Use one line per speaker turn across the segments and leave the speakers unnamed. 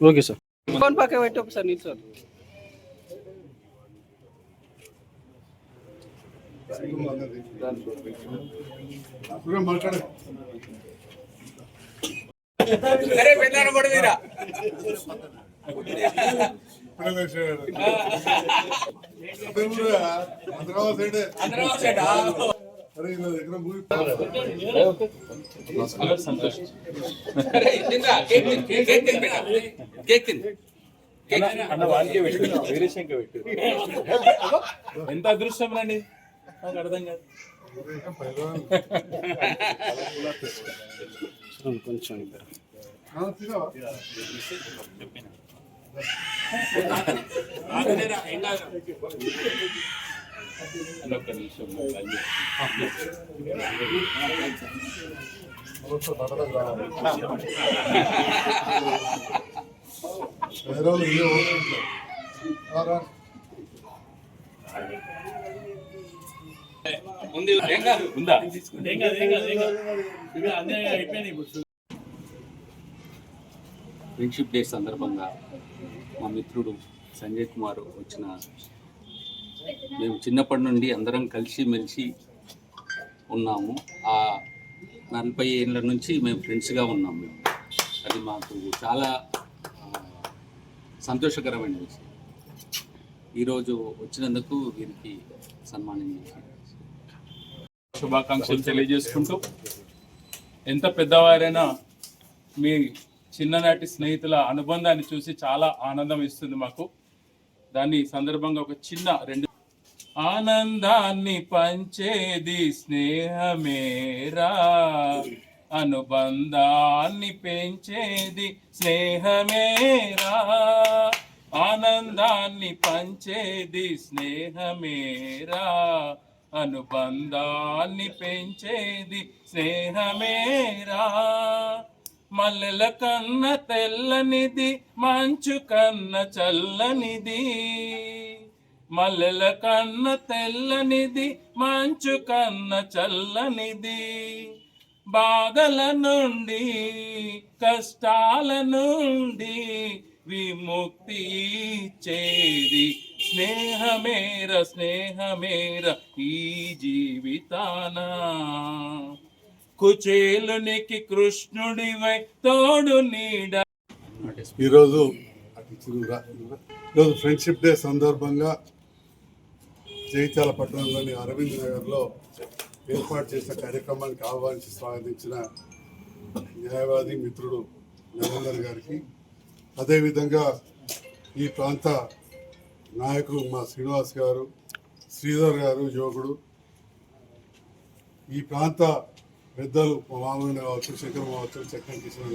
Okay sir
phone పక్క పెట్టి ఒకసారి నిల్చోండి
అన్న వానికే పెట్టు వీరేశంకే పెట్టు. ఎంత అదృష్టం అండి నాకు అర్థం కాదు.
కొంచెం
ఒక్క నిమిషం ఉందా
ఫ్రెండ్షిప్ డే సందర్భంగా మా మిత్రుడు సంజయ్ కుమార్ వచ్చిన మేము చిన్నప్పటి నుండి అందరం కలిసి మెలిసి ఉన్నాము. ఆ నలభై ఏళ్ళ నుంచి మేము ఫ్రెండ్స్గా ఉన్నాము మేము. అది మాకు చాలా సంతోషకరమైన విషయం. ఈరోజు వచ్చినందుకు వీరికి సన్మానం
శుభాకాంక్షలు తెలియజేసుకుంటూ ఎంత పెద్దవారైనా మీ చిన్ననాటి స్నేహితుల అనుబంధాన్ని చూసి చాలా ఆనందం ఇస్తుంది మాకు. దాన్ని సందర్భంగా ఒక చిన్న రెండు ఆనందాన్ని పంచేది స్నేహమేరా అనుబంధాన్ని పెంచేది స్నేహమేరా ఆనందాన్ని పంచేది స్నేహమేరా అనుబంధాన్ని పెంచేది స్నేహమేరా మల్లెల కన్న తెల్లనిది మంచు కన్న చల్లనిది. మల్లెల కన్న తెల్లనిది మంచు కన్న చల్లనిది. బాధల నుండి కష్టాల నుండి విముక్తి చేది స్నేహమేర స్నేహమేర ఈ జీవితాన. కుచేలునికి కృష్ణుడివై తోడు నీడ.
ఈరోజు ఈరోజు ఫ్రెండ్షిప్ డే సందర్భంగా జైత్యాల పట్టణంలోని అరవింద్ నగర్లో ఏర్పాటు చేసిన కార్యక్రమానికి ఆహ్వానించి స్వాగతించిన న్యాయవాది మిత్రుడు నరేందర్ గారికి. అదేవిధంగా ఈ ప్రాంత నాయకుడు మా శ్రీనివాస్ గారు శ్రీధర్ గారు యువకుడు ఈ ప్రాంత పెద్దలు మా మామూలు కావచ్చు శంకర్ కావచ్చు చక్కని కిషన్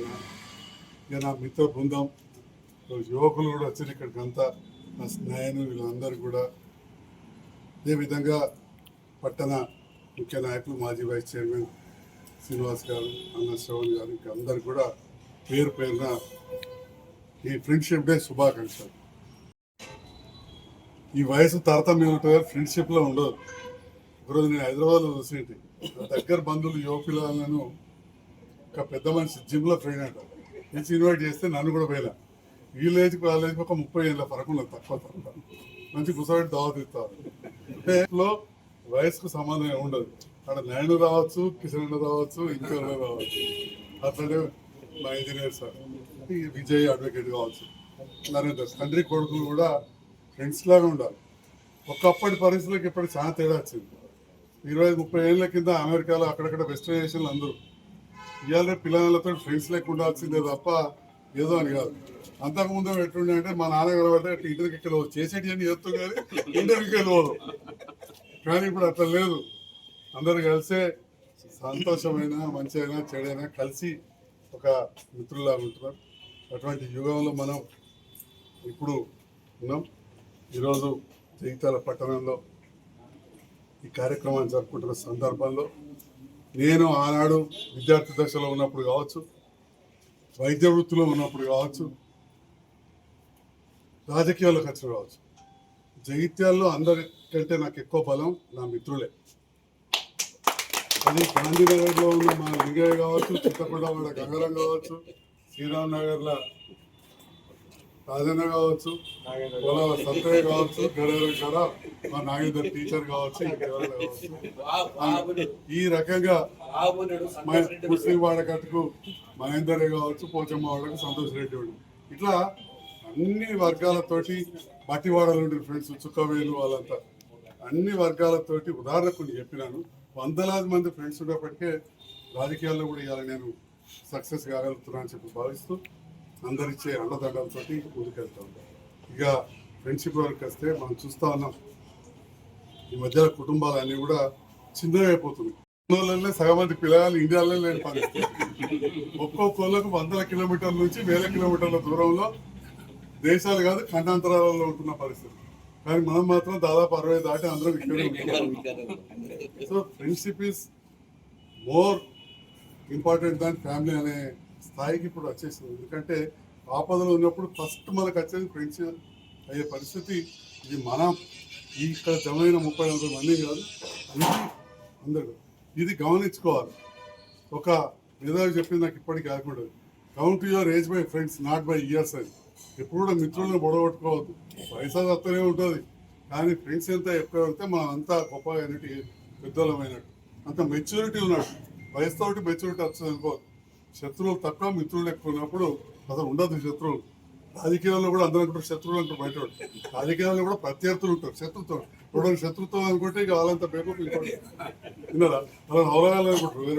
ఇక నా మిత్ర బృందం యువకులు కూడా వచ్చారు ఇక్కడికంతా నా స్నేహితులు వీళ్ళందరూ కూడా అదేవిధంగా పట్టణ ముఖ్య నాయకులు మాజీ వైస్ చైర్మన్ శ్రీనివాస్ గారు అన్న శ్రవణ్ గారు ఇంకా అందరు కూడా పేరు పేరున ఈ ఫ్రెండ్షిప్ డే శుభాకాంక్షలు. ఈ వయసు తారతమ్యం ఉంటుంది ఫ్రెండ్షిప్లో ఉండదు. ఒకరోజు నేను హైదరాబాద్లో చూసేంటి. దగ్గర బంధువులు యువ పిల్లలను ఒక పెద్ద మనిషి జిమ్లో ఫ్రెండ్ అంట. నుంచి ఇన్వైట్ చేస్తే నన్ను కూడా పోయినా. వీళ్ళేజ్కి వాళ్ళేజ్కి ఒక ముప్పై ఏళ్ళ ఫరక తక్కువ తక్కువ మంచి కుసబెట్టి దావతిస్తారు అంటే లో వయసుకు సంబంధం ఉండదు. అక్కడ నేను రావచ్చు కిషన్ రావచ్చు ఇంకెవరు రావచ్చు. అట్లనే మా ఇంజనీర్ సార్. విజయ్ అడ్వకేట్ కావచ్చు. నరేందర్ తండ్రి కొడుకులు కూడా ఫ్రెండ్స్ లాగా ఉండాలి. ఒకప్పటి పరిస్థితులకు ఇప్పటికి చాలా తేడా వచ్చింది. ఇరవై ముప్పై ఏళ్ళ కింద అమెరికాలో అక్కడక్కడ వెస్టర్నేషన్లు అందరూ. ఇవాళ పిల్లలతో ఫ్రెండ్స్ లెక్క ఉండాల్సిందే తప్ప ఏదో అని కాదు. అంతకుముందు ఎట్లుండే అంటే మా నాన్నగారు అంటే ఇంటర్కి వెళ్ళవు చేసేటి అని చెప్తూ కానీ ఇంటర్కి వెళ్ళిపోదు. కానీ ఇప్పుడు అట్లా లేదు. అందరు కలిసే సంతోషమైన మంచి అయినా చెడైనా కలిసి ఒక మిత్రుల్లా ఉంటున్నారు అటువంటి యుగంలో మనం ఇప్పుడు ఉన్నాం. ఈరోజు జగిత్యాల పట్టణంలో ఈ కార్యక్రమాన్ని జరుపుకుంటున్న సందర్భంలో నేను ఆనాడు విద్యార్థి దశలో ఉన్నప్పుడు కావచ్చు వైద్య వృత్తిలో ఉన్నప్పుడు కావచ్చు రాజకీయాల్లోకి వచ్చిన కావచ్చు. జగిత్యాల్లో అందరి అందరికంటే నాకు ఎక్కువ బలం నా మిత్రులే అది గాంధీనగర్లో ఉన్న మా లింగయ్య కావచ్చు చిత్తపడవాడ గంగరం కావచ్చు శ్రీరామ్ నగర్లో రాజన్న కావచ్చు సత్తయ్య కావచ్చు గడేరు కడ మా నాగేందర్ టీచర్ కావచ్చు ఈ రకంగా ముస్లిం వాడకట్టుకు మహేందర్ కావచ్చు పోచమ్మ వాడకు సంతోష్ రెడ్డి వాడు. ఇట్లా అన్ని వర్గాలతోటి బట్టివాడలు ఫ్రెండ్స్ చుక్కవేలు వాళ్ళంతా అన్ని వర్గాలతోటి ఉదాహరణ కొన్ని చెప్పినాను. వందలాది మంది ఫ్రెండ్స్ ఉన్నప్పటికే రాజకీయాల్లో కూడా ఇవాళ నేను సక్సెస్ కాగలుగుతున్నాను అని చెప్పి భావిస్తూ అందరిచ్చే అండదండలతో ముందుకెళ్తా ఉంటాం ఇక ఫ్రెండ్షిప్ వరకు వస్తే మనం చూస్తా ఉన్నాం. ఈ మధ్యలో కుటుంబాలన్నీ కూడా చిన్నవి అయిపోతున్నాయి వాళ్ళనే సగం మంది పిల్లలు ఇండియాలో ఒక్కో పరిస్థితి. ఒక్కొక్కళ్ళకు వందల కిలోమీటర్ల నుంచి వేల కిలోమీటర్ల దూరంలో దేశాలు కాదు ఖండాంతరాలలో ఉంటున్న పరిస్థితి. కానీ మనం మాత్రం దాదాపు అరవై దాటి అందరం ఇక్కడే so friendship is more important than family అనే స్థాయికి ఇప్పుడు వచ్చేసింది. ఎందుకంటే ఆపదలో ఉన్నప్పుడు ఫస్ట్ మనకు వచ్చేది ఫ్రెండ్స్ అయ్యే పరిస్థితి. ఇది మనం ఇక్కడ జమైన ముప్పై నలభై మంది కాదు అన్ని అందరూ. ఇది గమనించుకోవాలి. ఒక మేధావి చెప్పింది నాకు ఇప్పటికీ కాకుండా count your age by friends not by years అని ఎప్పుడు కూడా మిత్రులను పొడగొట్టుకోవద్దు పైసా వస్తూనే ఉంటుంది. కానీ ఫ్రెండ్స్ ఎంత ఎక్కువ ఉంటే మనం అంతా గొప్ప అయినట్టు పెద్దలమైనట్టు అంత మెచ్యూరిటీ ఉన్నాడు వయసుతో మెచ్యూరిటీ వచ్చింది అనుకోవద్దు శత్రువులు తక్కువ మిత్రులు ఎక్కువ ఉన్నప్పుడు అసలు ఉండదు శత్రువులు. రాజకీయాల్లో కూడా అందరూ అనుకుంటారు శత్రువులు అంటారు బయట రాజకీయాల్లో కూడా ప్రత్యర్థులు ఉంటారు శత్రుత్వం. ఇప్పుడు శత్రుత్వం అనుకుంటే ఇక వాళ్ళంతా పేపర్ విన్నారా? వాళ్ళని అవలగాలనుకుంటారు